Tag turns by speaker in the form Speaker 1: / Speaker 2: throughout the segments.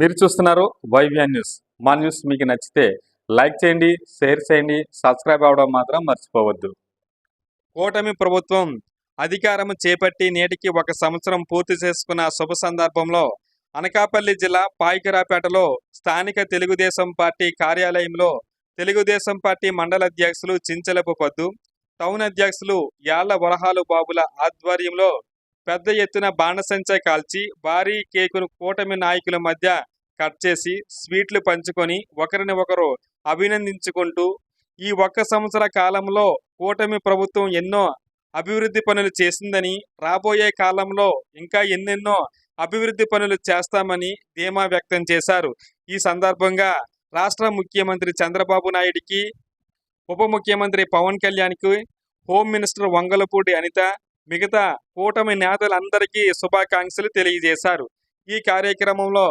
Speaker 1: మీరు చూస్తున్నారు YVN news. మా న్యూస్ మీకు నచ్చితే లైక్ చేయండి షేర్ చేయండి సబ్స్క్రైబ్ అవ్వడం మాత్రం మర్చిపోవద్దు. కూటమి ప్రభుత్వం అధికారం చేపట్టి నేటికి ఒక సంవత్సరం పూర్తి చేసుకున్న శుభ సందర్భంలో అనకాపల్లి జిల్లా పాయికరాపేటలో స్థానిక తెలుగుదేశం పార్టీ కార్యాలయంలో తెలుగుదేశం పార్టీ మండల అధ్యక్షులు చించలపు పద్దు టౌన్ అధ్యక్షులు యాళ్ళ వరహాలు బాబుల ఆధ్వర్యంలో పెద్ద ఎత్తున బాణసంచ కాల్చి భారీ కేకును కూటమి నాయకుల మధ్య కట్ చేసి స్వీట్లు పంచుకొని ఒకరిని ఒకరు అభినందించుకుంటూ ఈ ఒక్క సంవత్సర కాలంలో కూటమి ప్రభుత్వం ఎన్నో అభివృద్ధి పనులు చేసిందని రాబోయే కాలంలో ఇంకా ఎన్నెన్నో అభివృద్ధి పనులు చేస్తామని ధీమా వ్యక్తం చేశారు. ఈ సందర్భంగా రాష్ట్ర ముఖ్యమంత్రి చంద్రబాబు నాయుడికి ఉప ముఖ్యమంత్రి పవన్ కళ్యాణ్కి హోమ్ మినిస్టర్ వంగలపూడి అనిత మిగతా కూటమి నేతలందరికీ శుభాకాంక్షలు తెలియజేశారు. ఈ కార్యక్రమంలో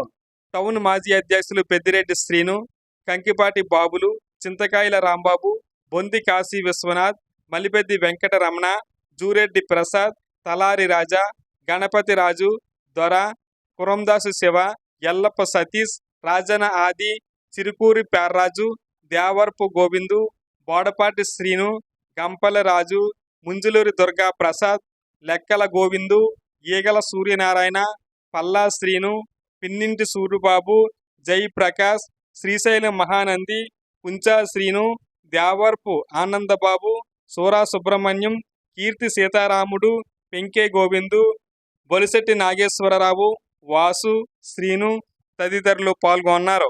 Speaker 1: టౌన్ మాజీ అధ్యక్షులు పెద్దిరెడ్డి శ్రీను కంకిపాటి బాబులు చింతకాయల రాంబాబు బొంది కాశీ విశ్వనాథ్ మలిపెద్ది వెంకటరమణ జూరెడ్డి ప్రసాద్ తలారి రాజా గణపతి రాజు దొర కురందాసు శివ ఎల్లప్ప సతీష్ రాజన ఆది చిరుకూరి పేర్రాజు దేవర్పు గోవిందు బోడపాటి శ్రీను గంపల రాజు ముంజులూరి దుర్గా ప్రసాద్ లెక్కల గోవిందు ఈగల సూర్యనారాయణ పల్లా శ్రీను పిన్నింటి సూర్యబాబు జయప్రకాష్ శ్రీశైలం మహానంది కుంచా శ్రీను దేవర్పు ఆనందబాబు సూరా సుబ్రహ్మణ్యం కీర్తి సీతారాముడు పెంకే గోవిందు బొలిశెట్టి నాగేశ్వరరావు వాసు శ్రీను తదితరులు పాల్గొన్నారు.